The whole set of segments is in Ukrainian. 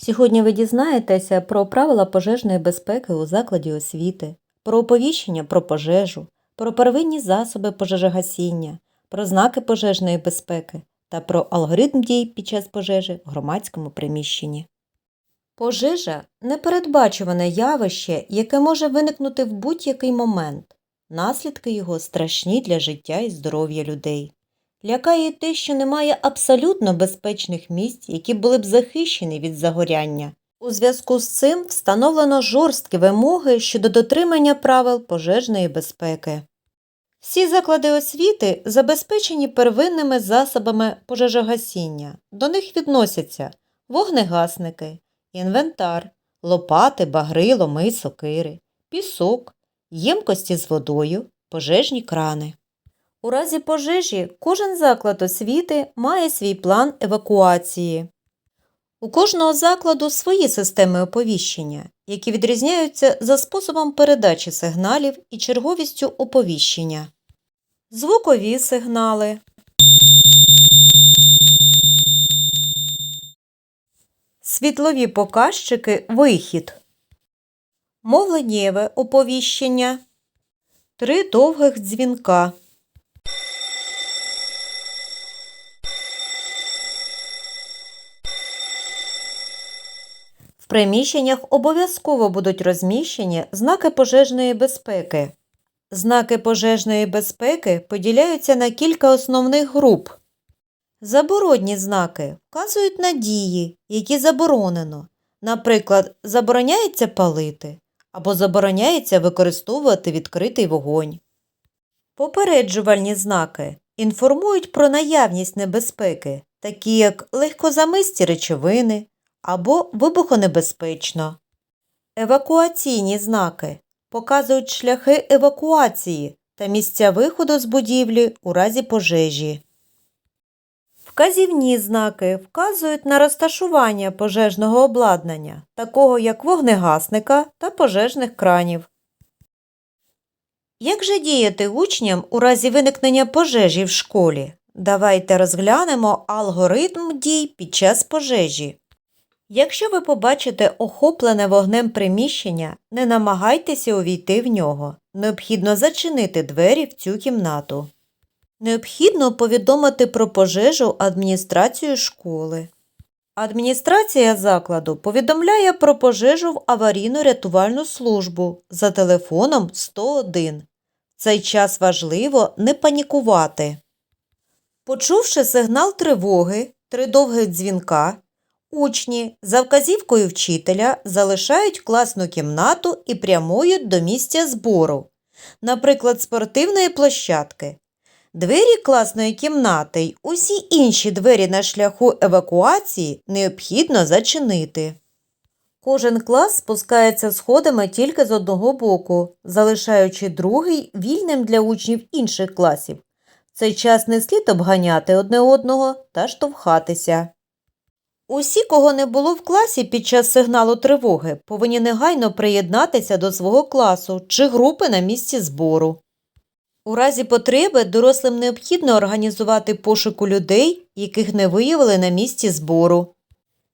Сьогодні ви дізнаєтеся про правила пожежної безпеки у закладі освіти, про оповіщення про пожежу, про первинні засоби пожежогасіння, про знаки пожежної безпеки та про алгоритм дій під час пожежі в громадському приміщенні. Пожежа непередбачуване явище, яке може виникнути в будь-який момент. Наслідки його страшні для життя і здоров'я людей. Лякає те, що немає абсолютно безпечних місць, які були б захищені від загоряння. У зв'язку з цим встановлено жорсткі вимоги щодо дотримання правил пожежної безпеки. Всі заклади освіти забезпечені первинними засобами пожежогасіння. До них відносяться вогнегасники, інвентар, лопати, багри, ломи, сокири, пісок, ємкості з водою, пожежні крани. У разі пожежі кожен заклад освіти має свій план евакуації. У кожного закладу свої системи оповіщення, які відрізняються за способом передачі сигналів і черговістю оповіщення. Звукові сигнали. Світлові показчики вихід. Мовленнєве оповіщення. Три довгих дзвінка. Приміщеннях обов'язково будуть розміщені знаки пожежної безпеки. Знаки пожежної безпеки поділяються на кілька основних груп. Заборонні знаки вказують на дії, які заборонено. Наприклад, забороняється палити або забороняється використовувати відкритий вогонь. Попереджувальні знаки інформують про наявність небезпеки, такі як легкозамисті речовини або вибухонебезпечно. Евакуаційні знаки показують шляхи евакуації та місця виходу з будівлі у разі пожежі. Вказівні знаки вказують на розташування пожежного обладнання, такого як вогнегасника та пожежних кранів. Як же діяти учням у разі виникнення пожежі в школі? Давайте розглянемо алгоритм дій під час пожежі. Якщо ви побачите охоплене вогнем приміщення, не намагайтеся увійти в нього. Необхідно зачинити двері в цю кімнату. Необхідно повідомити про пожежу адміністрацію школи. Адміністрація закладу повідомляє про пожежу в аварійно-рятувальну службу за телефоном 101. В цей час важливо не панікувати. Почувши сигнал тривоги, три довгих дзвінка, учні за вказівкою вчителя залишають класну кімнату і прямують до місця збору, наприклад, спортивної площадки. Двері класної кімнати й усі інші двері на шляху евакуації необхідно зачинити. Кожен клас спускається сходами тільки з одного боку, залишаючи другий вільним для учнів інших класів. В цей час не слід обганяти одне одного та штовхатися. Усі, кого не було в класі під час сигналу тривоги, повинні негайно приєднатися до свого класу чи групи на місці збору. У разі потреби дорослим необхідно організувати пошуку людей, яких не виявили на місці збору.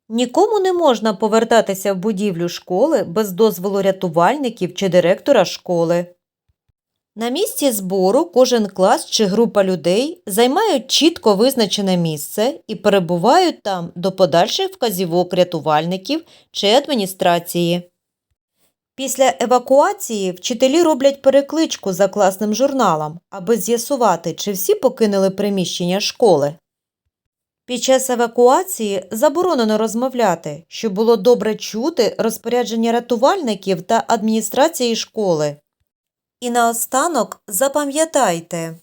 Нікому не можна повертатися в будівлю школи без дозволу рятувальників чи директора школи. На місці збору кожен клас чи група людей займають чітко визначене місце і перебувають там до подальших вказівок рятувальників чи адміністрації. Після евакуації вчителі роблять перекличку за класним журналом, аби з'ясувати, чи всі покинули приміщення школи. Під час евакуації заборонено розмовляти, щоб було добре чути розпорядження рятувальників та адміністрації школи. І наостанок запам'ятайте.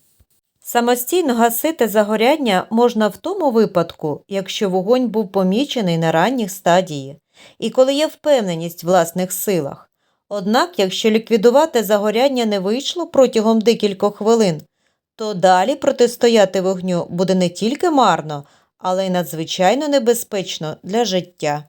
Самостійно гасити загоряння можна в тому випадку, якщо вогонь був помічений на ранніх стадії і коли є впевненість в власних силах. Однак, якщо ліквідувати загоряння не вийшло протягом декількох хвилин, то далі протистояти вогню буде не тільки марно, але й надзвичайно небезпечно для життя.